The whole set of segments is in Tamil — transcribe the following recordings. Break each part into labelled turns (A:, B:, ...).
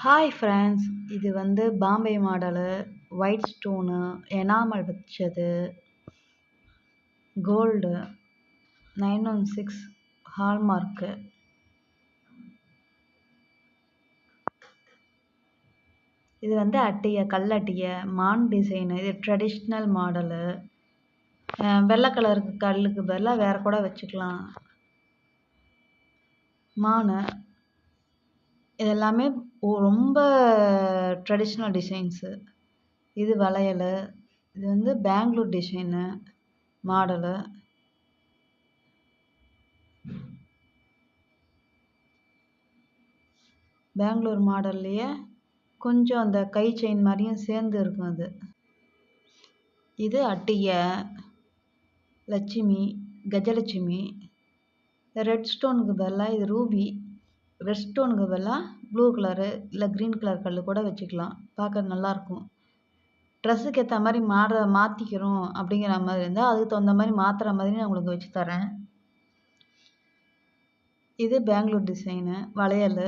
A: ஹாய் ஃப்ரெண்ட்ஸ் இது வந்து Bombay model white stone enamel வச்சது gold nine one six hallmark இது வந்து அட்டையை கல்லட்டியை மான் டிசைனு இது ட்ரெடிஷ்னல் மாடலு வெள்ளை கலருக்கு கல்லுக்கு பதிலாக வேறு கூட வச்சுக்கலாம். மானு. இது எல்லாமே ரொம்ப ட்ரெடிஷ்னல் டிசைன்ஸு இது வளையல் இது வந்து பெங்களூர் டிசைனு மாடலு பெங்களூர் மாடல்லையே கொஞ்சம் அந்த கை செயின் மாதிரியும் சேர்ந்து இருக்கும் அது. இது அட்டிகை லட்சுமி கஜலட்சுமி. ரெட் ஸ்டோனுக்கு பதிலாக இது ரூபி ரெட் ஸ்டோனுக்கு பதிலாக ப்ளூ கலரு இல்லை க்ரீன் கலர் கல் கூட வச்சுக்கலாம். பார்க்க நல்லாயிருக்கும் ட்ரெஸ்ஸுக்கு ஏற்ற மாதிரி மாற மாற்றிக்கிறோம் அப்படிங்கிற மாதிரி இருந்தால் அதுக்கு தகுந்த மாதிரி மாற்றுற மாதிரி நான் உங்களுக்கு வச்சு தரேன். இது பெங்களூர் டிசைனு வளையல்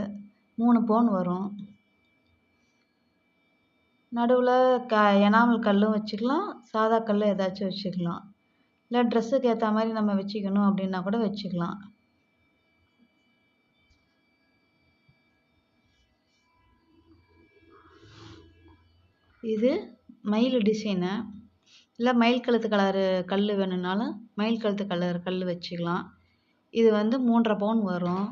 A: மூணு பவுன் வரும். நடுவில் க எனாமல் கல்லும் வச்சுக்கலாம் சாதா கல் ஏதாச்சும் வச்சுக்கலாம். இல்லை ட்ரெஸ்ஸுக்கு ஏற்ற மாதிரி நம்ம வச்சுக்கணும் அப்படின்னா கூட வச்சுக்கலாம். இது மயில் டிசைனு இல்லை மயில் கழுத்து கலரு கல் வேணும்னாலும் மயில் கழுத்து கலர் கல் வச்சுக்கலாம். இது வந்து மூன்றரை பவுன் வரும்.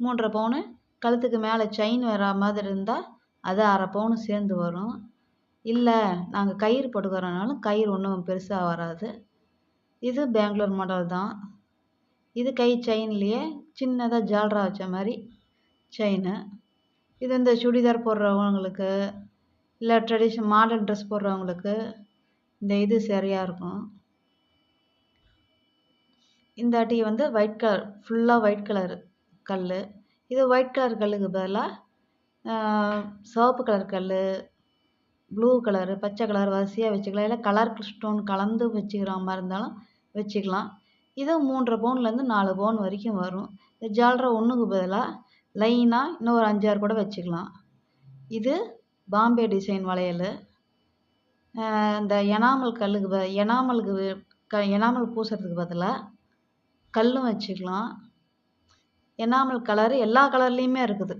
A: மூன்றரை பவுனு கழுத்துக்கு மேலே செயின் வர மாதிரி இருந்தால் அது அரை பவுன் சேர்ந்து வரும். இல்லை நாங்கள் கயிறு போட்டுக்கிறனாலும் கயிறு ஒன்றும் பெருசாக வராது. இது பெங்களூர் மாடல் தான். இது கை செயின்லேயே சின்னதாக ஜால்ரா வச்ச மாதிரி செயினு இது இந்த சுடிதார் போடுறவங்களுக்கு இல்லை ட்ரெடிஷன் மாடர்ன் ட்ரெஸ் போடுறவங்களுக்கு இந்த இது சரியாக இருக்கும். இந்த அட்டி வந்து ஒயிட் கலர் ஃபுல்லாக ஒயிட் கலர் கல் இது ஒயிட் கலர் கல்லுக்கு பதிலாக சிவப்பு கலர் கல் ப்ளூ கலரு பச்சை கலர் வரிசையாக வச்சுக்கலாம். இல்லை கலர் ஸ்டோன் கலந்து வச்சுக்கிற மாதிரி இருந்தாலும் வச்சுக்கலாம். இது மூன்றரை பவுன்லேருந்து நாலு பவுன் வரைக்கும் வரும். இந்த ஜால்ரா ஒன்றுக்கு பதிலாக லைனாக இன்னும் ஒரு அஞ்சாறு கூட வச்சுக்கலாம். இது பாம்பே டிசைன் வளையல் இந்த எனாமல் கல்லுக்கு ப எனாமலுக்கு க எனாமல் பூசுறதுக்கு பதிலாக கல்லும் வச்சுக்கலாம். எனாமல் கலரு எல்லா கலர்லேயுமே இருக்குது.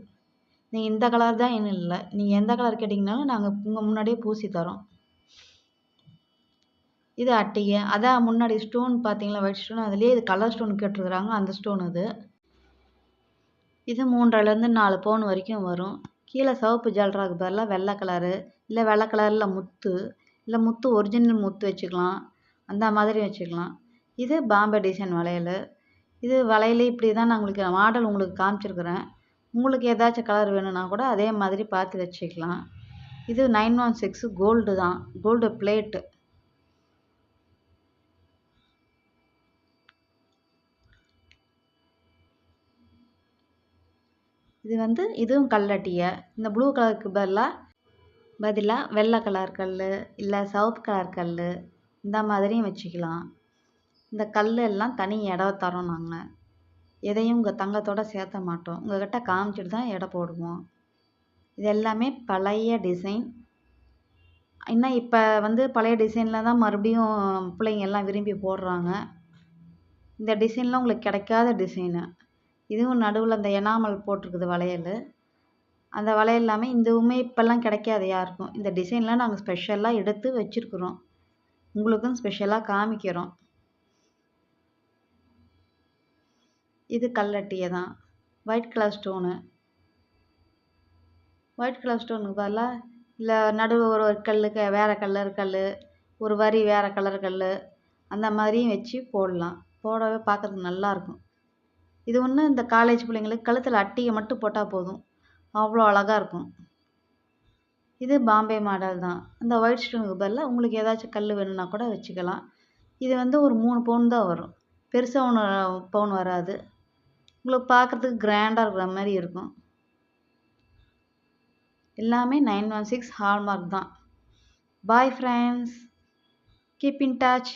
A: நீங்கள் இந்த கலர் தான் இன்னும் இல்லை. நீங்கள் எந்த கலர் கேட்டிங்கனாலும் நாங்கள் உங்கள் முன்னாடியே பூசி தரோம். இது அட்டிகை. அதான் முன்னாடி ஸ்டோன் பார்த்தீங்களா? ஒயிட் ஸ்டோன் அதுலேயே இது கலர் ஸ்டோன் கேட்டிருக்குறாங்க. அந்த ஸ்டோன் இது. இது மூன்றிலேருந்து நாலு பவுன் வரைக்கும் வரும். கீழே சிவப்பு ஜால்ராக்கு பதிலாக வெள்ளை கலரு இல்லை வெள்ளை கலரில் முத்து. இல்லை முத்து ஒரிஜினல் முத்து வச்சுக்கலாம். அந்த மாதிரி வச்சுக்கலாம். இது பாம்பே டிசைன் வளையல். இது வளையல் இப்படி தான் நான் உங்களுக்கு மாடல் உங்களுக்கு காமிச்சிருக்கிறேன். உங்களுக்கு ஏதாச்சும் கலர் வேணும்னா கூட அதே மாதிரி பார்த்து வச்சுக்கலாம். இது நைன் ஒன் சிக்ஸு கோல்டு தான். கோல்டு பிளேட்டு இது வந்து இதுவும் கல்லட்டியை. இந்த ப்ளூ கலருக்கு பதிலாக பதிலாக வெள்ளை கலர் கல் இல்லை சிவப்பு கலர் கல் இந்த மாதிரியும் வச்சுக்கலாம். இந்த கல் எல்லாம் தனி இடம் தரோம் நாங்கள் எதையும் உங்கள் தங்கத்தோடு சேர்த்த மாட்டோம். உங்கள்கிட்ட காமிச்சிட்டு தான் எடை போடுவோம். இது எல்லாமே பழைய டிசைன் இன்னும் இப்போ வந்து பழைய டிசைனில் தான் மறுபடியும் பிள்ளைங்க எல்லாம் விரும்பி போடுறாங்க. இந்த டிசைன்லாம் உங்களுக்கு கிடைக்காத டிசைனு இதுவும் நடுவில் அந்த எனாமல் போட்டிருக்குது வளையல். அந்த வளையல் எல்லாமே இதுவுமே இப்போல்லாம் கிடைக்காது யாருக்கும். இந்த டிசைன்லாம் நாங்கள் ஸ்பெஷலாக எடுத்து வச்சுருக்குறோம். உங்களுக்கும் ஸ்பெஷலாக காமிக்கிறோம். இது கல்லட்டியை தான். White colour stone. White colour ஸ்டோனுக்கு பதிலாக இல்லை நடுவு ஒரு ஒரு கல் வேறு கலர் கல் ஒரு வரி வேறு கலர் கல் அந்த மாதிரியும் வச்சு போடலாம். போடவே பார்க்குறதுக்கு நல்லாயிருக்கும் இது ஒன்று இந்த காலேஜ் பிள்ளைங்களுக்கு கழுத்தில் அட்டியை மட்டும் போட்டால் போதும். அவ்வளோ அழகாக இருக்கும். இது பாம்பே மாடல் தான். இந்த ஒயிட் ஸ்டோனுக்கு பதிலாக உங்களுக்கு ஏதாச்சும் கல் வேணும்னா கூட வச்சுக்கலாம். இது வந்து ஒரு மூணு பவுன் தான் வரும். பெருசாக ஒன்று பவுன் வராது. உங்களுக்கு பார்க்குறதுக்கு கிராண்டாக இருக்கிற மாதிரி இருக்கும். எல்லாமே நைன் ஒன் சிக்ஸ் ஹால்மார்க் தான். Bye friends keep in touch